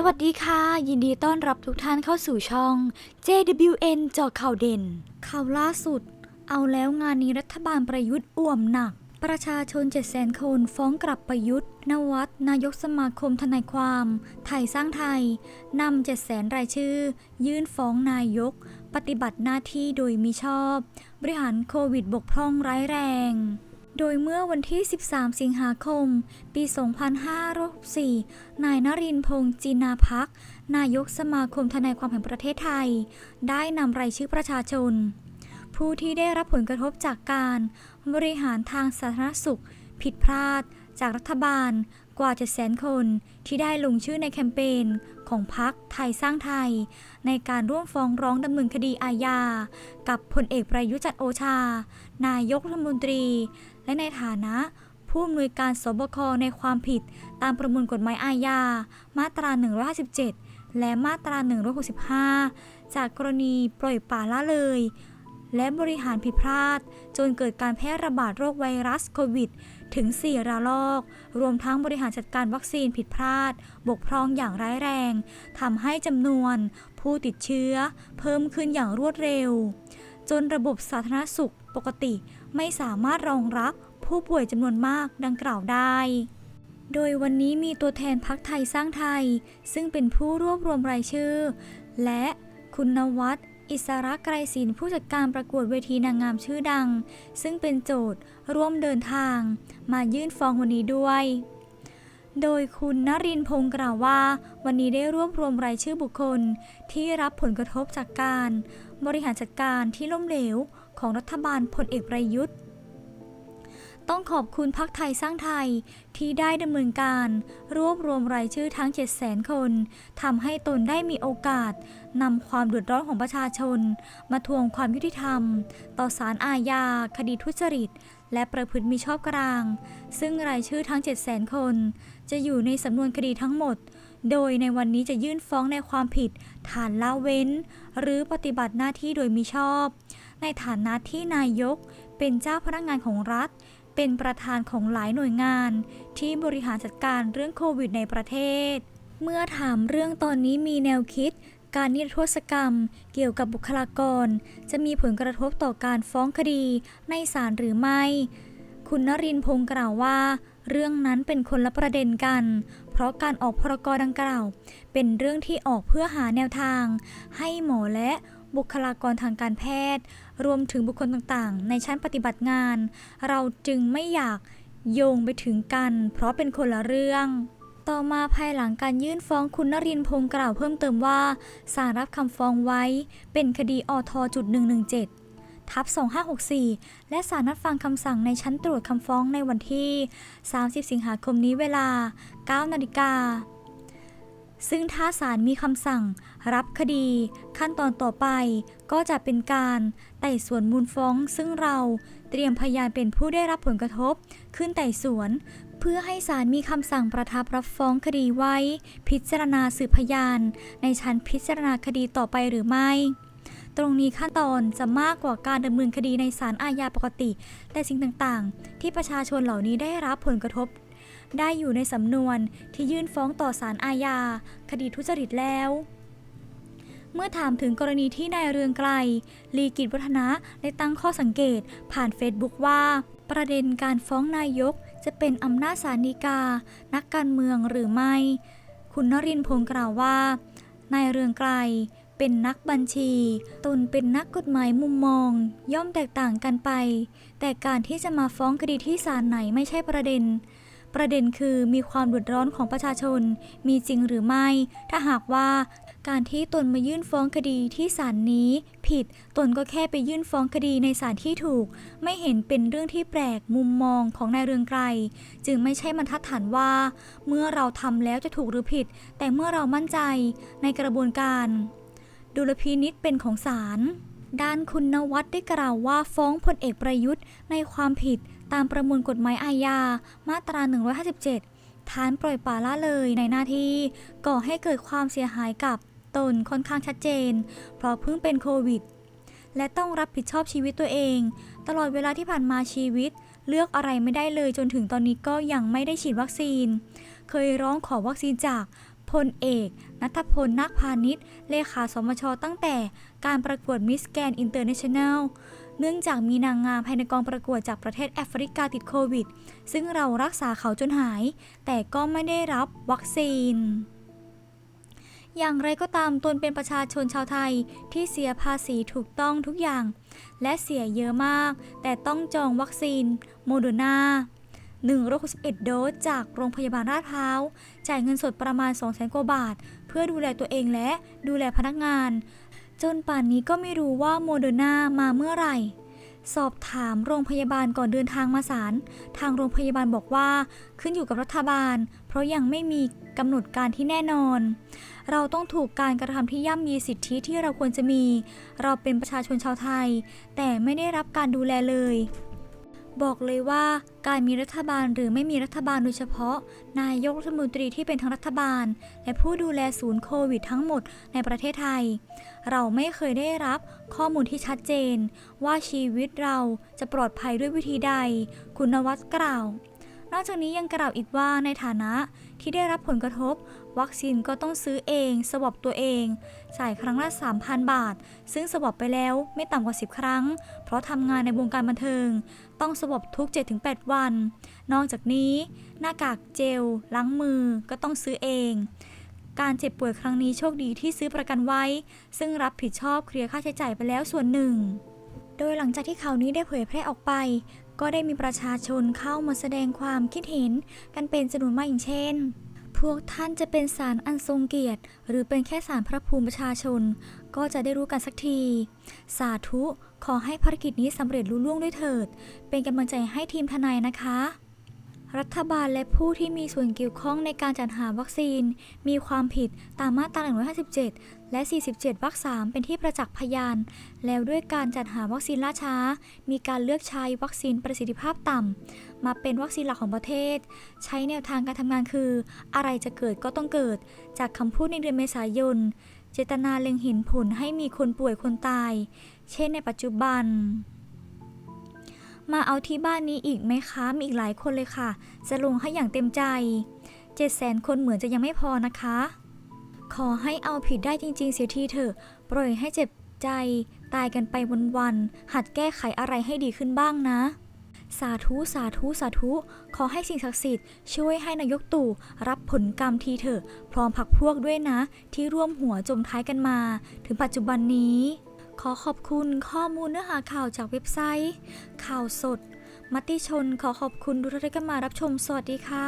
สวัสดีค่ะ ยินดีต้อนรับทุกท่านเข้าสู่ช่อง JWN เจาะข่าวเด่น ข่าวล่าสุด เอาแล้วงานนี้รัฐบาลประยุทธ์อ่วมหนัก ประชาชน700,000คนฟ้องกลับประยุทธ์ นวัดนายกสมาคมทนายความ ไทยสร้างไทยนำ700,000รายชื่อ ยื่นฟ้องนายก ปฏิบัติหน้าที่โดยมิชอบ บริหารโควิดบกพร่องร้ายแรง โดยเมื่อวันที่ 13 สิงหาคม ปี 2564นายนรินทร์พงษ์จินาพัก นายกสมาคมทนายความแห่งประเทศไทย ได้นำรายชื่อประชาชน ผู้ที่ได้รับผลกระทบจากการบริหารทางสาธารณสุข ผิดพลาด จากรัฐบาลกว่า 700,000 คน ที่ได้ลงชื่อในแคมเปญของพรรคไทยสร้างไทย ในการร่วมฟ้องร้องดำเนินคดีอาญา กับพลเอกประยุจันโอชา นายกรัฐมนตรี และในฐานะ ผู้อำนวยการสบคในความผิดตามประมวลกฎหมายอาญา มาตรา 157 และมาตรา 165 จากกรณีปล่อยป่าละเลย และบริหารผิดพลาด จนเกิดการแพร่ระบาดโรคไวรัสโควิด ถึง 4 ระลอก รวมทั้งบริหารจัดการวัคซีนผิดพลาด บกพร่องอย่างร้ายแรงทำให้จำนวนผู้ติดเชื้อ เพิ่มขึ้นอย่างรวดเร็ว จนระบบสาธารณสุขปกติไม่สามารถรองรับผู้ป่วยจำนวนมากดังกล่าวได้ โดยวันนี้มีตัวแทนพักไทยสร้างไทย ซึ่งเป็นผู้รวบรวมรายชื่อ และคุณนวัดอิสระไกรศิลป์ผู้จัดการประกวดเวทีนางงามชื่อดัง ซึ่งเป็นโจทย์ร่วมเดินทาง มายื่นฟ้องวันนี้ด้วย โดยคุณนรินพงศ์กล่าวว่า วันนี้ได้รวบรวมรายชื่อบุคคลที่รับผลกระทบจากการ บริหารจัดการที่ล้มเหลว ของรัฐบาลพลเอกประยุทธ์ ต้องขอบคุณพักไทยสร้างไทยที่ได้ดำเนินการ รวบรวมรายชื่อทั้ง 700,000 คนทำให้ตนได้มีโอกาสนำความเดือดร้อนของประชาชน มาทวงความยุติธรรม ต่อศาลอาญาคดีทุจริต และประพฤติมิชอบกลาง ซึ่งรายชื่อทั้ง 700,000 คน จะอยู่ในสำนวนคดีทั้งหมดโดยในวันนี้จะยื่นฟ้องในความผิด ฐานละเว้น หรือปฏิบัติหน้าที่โดยมิชอบ ในฐานะที่นายกเป็นเจ้าพนักงานของรัฐ เป็นประธานของหลายหน่วยงาน ที่บริหารจัดการเรื่องโควิดในประเทศ เมื่อถามเรื่องตอนนี้มีแนวคิด การนิรโทษกรรม เกี่ยวกับบุคลากร จะมีผลกระทบต่อการฟ้องคดีในศาลหรือไม่ คุณนรินพงศ์กล่าวว่าเรื่องนั้นเป็นคนละประเด็นกัน เพราะการออกพรกดังกล่าว เป็นเรื่องที่ออกเพื่อหาแนวทาง ให้หมอและ บุคลากรทางการแพทย์ รวมถึงบุคคลต่างๆ ในชั้นปฏิบัติงาน เราจึงไม่อยากโยงไปถึงกัน เพราะเป็นคนละเรื่อง ต่อมาภายหลังการยื่นฟ้องคุณนรินพงศ์กล่าวเพิ่มเติมว่าศาลรับคำฟ้องไว้ เป็นคดีอทจุด117ทับ2564 และสารนัดฟังคำสั่งในชั้นตรวจคำฟ้องในวันที่ 30 สิงหาคมนี้เวลา 9 นาฬิกา ซึ่งถ้าศาลมีคำสั่ง รับคดี ขั้นตอนต่อไป ก็จะเป็นการไต่สวนมูลฟ้อง ซึ่งเราเตรียมพยานเป็นผู้ได้รับผลกระทบ ขึ้นไต่สวน เพื่อให้ศาลมีคำสั่งประทับรับฟ้องคดีไว้ พิจารณาสืบพยาน ในชั้นพิจารณาคดีต่อไปหรือไม่ ตรงนี้ขั้นตอนจะมากกว่าการดำเนินคดีในศาลอาญาปกติ แต่สิ่งต่างๆ ที่ประชาชนเหล่านี้ได้รับผลกระทบ ได้อยู่ในสำนวนที่ยื่นฟ้องต่อศาลอาญา คดีทุจริตแล้ว เมื่อถามถึงกรณีที่นายเรืองไกล ลีกิจวัฒนะได้ตั้งข้อสังเกตผ่านเฟซบุ๊กว่า ประเด็นการฟ้องนายกจะเป็นอำนาจศาลฎีกา นักการเมืองหรือไม่ คุณนรินทร์พงศ์กล่าวว่านายเรืองไกลเป็นนักบัญชี ตนเป็นนักกฎหมายมุมมอง ย่อมแตกต่างกันไป แต่การที่จะมาฟ้องคดีที่ศาลไหนไม่ใช่ประเด็น ประเด็นคือมีความเดือดร้อนของประชาชน มีจริงหรือไม่ ถ้าหากว่าการที่ตนมายื่นฟ้องคดีที่ศาลนี้ ผิดตนก็แค่ไปยื่นฟ้องคดีในศาลที่ถูก ไม่เห็นเป็นเรื่องที่แปลกมุมมองของนายเรืองไกรจึงไม่ใช่บรรทัดฐานว่า เมื่อเราทำแล้วจะถูกหรือผิด แต่เมื่อเรามั่นใจในกระบวนการ ดุลพินิษเป็นของศาล ด้านคุณนวัดได้กล่าวว่าฟ้องพลเอกประยุทธ์ในความผิดตามประมวลกฎหมายอาญา มาตรา 157 ฐานปล่อยปละละเลยในหน้าที่ ก่อให้เกิดความเสียหายกับตนค่อนข้างชัดเจน เพราะเพิ่งเป็นโควิด และต้องรับผิดชอบชีวิตตัวเอง ตลอดเวลาที่ผ่านมาชีวิต เลือกอะไรไม่ได้เลยจนถึงตอนนี้ก็ยังไม่ได้ฉีดวัคซีน เคยร้องขอวัคซีนจากพลเอก นัทพลนักพาณิชย์ เลขาสมชตั้งแต่การประกวดมิสแกนอินเตอร์เนชั่นแนลเนื่องจากมีนางงามภายในกองประกวดจากประเทศแอฟริกาติดโควิด ซึ่งเรารักษาเขาจนหาย แต่ก็ไม่ได้รับวัคซีน อย่างไรก็ตามตนเป็นประชาชนชาวไทยที่เสียภาษีถูกต้องทุกอย่าง และเสียเยอะมาก แต่ต้องจองวัคซีน โมเดอร์นา161 โดสจากโรงพยาบาลราษฎร์พร้าว จ่ายเงินสดประมาณ 200,000กว่าบาท เพื่อดูแลตัวเองและดูแลพนักงาน จนป่านนี้ก็ไม่รู้ว่าโมเดอร์นามาเมื่อไหร่ สอบถามโรงพยาบาลก่อนเดินทางมาศาลทางโรงพยาบาลบอกว่าขึ้นอยู่กับรัฐบาล เพราะยังไม่มีกำหนดการที่แน่นอน เราต้องถูกการกระทำที่ย่ำยีสิทธิที่เราควรจะมี เราเป็นประชาชนชาวไทย แต่ไม่ได้รับการดูแลเลย บอกเลยว่าการมีรัฐบาลหรือไม่มีรัฐบาลโดยเฉพาะ นายกรัฐมนตรีที่เป็นทั้งรัฐบาล และผู้ดูแลศูนย์โควิดทั้งหมดในประเทศไทย เราไม่เคยได้รับข้อมูลที่ชัดเจน ว่าชีวิตเราจะปลอดภัยด้วยวิธีใด คุณนวัดกล่าว นอกจากนี้ยังกล่าวอีกว่าในฐานะที่ได้รับผลกระทบ วัคซีนก็ต้องซื้อเอง สวอปตัวเองจ่ายครั้งละ 3,000 บาท ซึ่งสวอปไปแล้วไม่ต่ำกว่า 10 ครั้ง เพราะทำงานในวงการบันเทิง ต้องสวอปทุก 7-8 วัน นอกจากนี้ หน้ากากเจล ล้างมือก็ต้องซื้อเอง การเจ็บป่วยครั้งนี้โชคดีที่ซื้อประกันไว้ ซึ่งรับผิดชอบเคลียร์ค่าใช้จ่ายไปแล้วส่วนหนึ่งโดยหลังจากที่ข่าวนี้ได้เผยแพร่ออกไป ก็ได้มีประชาชนเข้ามาแสดงความคิดเห็นกันเป็นจำนวนมากอย่างเช่น พวกท่านจะเป็นสารอันทรงเกียรติ หรือเป็นแค่สารพระภูมิประชาชน ก็จะได้รู้กันสักที สาธุขอให้ภารกิจนี้สำเร็จลุล่วงด้วยเถิด เป็นกำลังใจให้ทีมทนายนะคะ รัฐบาลและผู้ที่มีส่วนเกี่ยวข้องในการจัดหาวัคซีน มีความผิดตามมาตรา 157 และ 47 วรรค 3 เป็นที่ประจักษ์พยาน แล้วด้วยการจัดหาวัคซีนล่าช้า มีการเลือกใช้วัคซีนประสิทธิภาพต่ำ มาเป็นวัคซีนหลักของประเทศ ใช้แนวทางการทำงานคือ อะไรจะเกิดก็ต้องเกิด จากคำพูดในเดือนเมษายน เจตนาเล็งเห็นผลให้มีคนป่วยคนตาย เช่นในปัจจุบัน มาเอาที่บ้านนี้อีกไหมคะ มีอีกหลายคนเลยค่ะ จะลงให้อย่างเต็มใจ7 0 0 0 0 0คนเหมือนจะยังไม่พอนะคะ ขอให้เอาผิดได้จริง ๆ เสียทีเถอะ ปล่อยให้เจ็บใจตายกันไปวันๆ หัดแก้ไขอะไรให้ดีขึ้นบ้างนะ สาธุสาธุสาธุ ขอให้สิ่งศักดิ์สิทธิ์ช่วยให้นายกตู่รับผลกรรมทีเถอะ พร้อมพักพวกด้วยนะ ที่ร่วมหัวจมท้ายกันมา ถึงปัจจุบันนี้ ขอขอบคุณข้อมูลเนื้อหาข่าวจากเว็บไซต์ ข่าวสด มติชนขอขอบคุณทุกท่านที่มารับชมสวัสดีค่ะ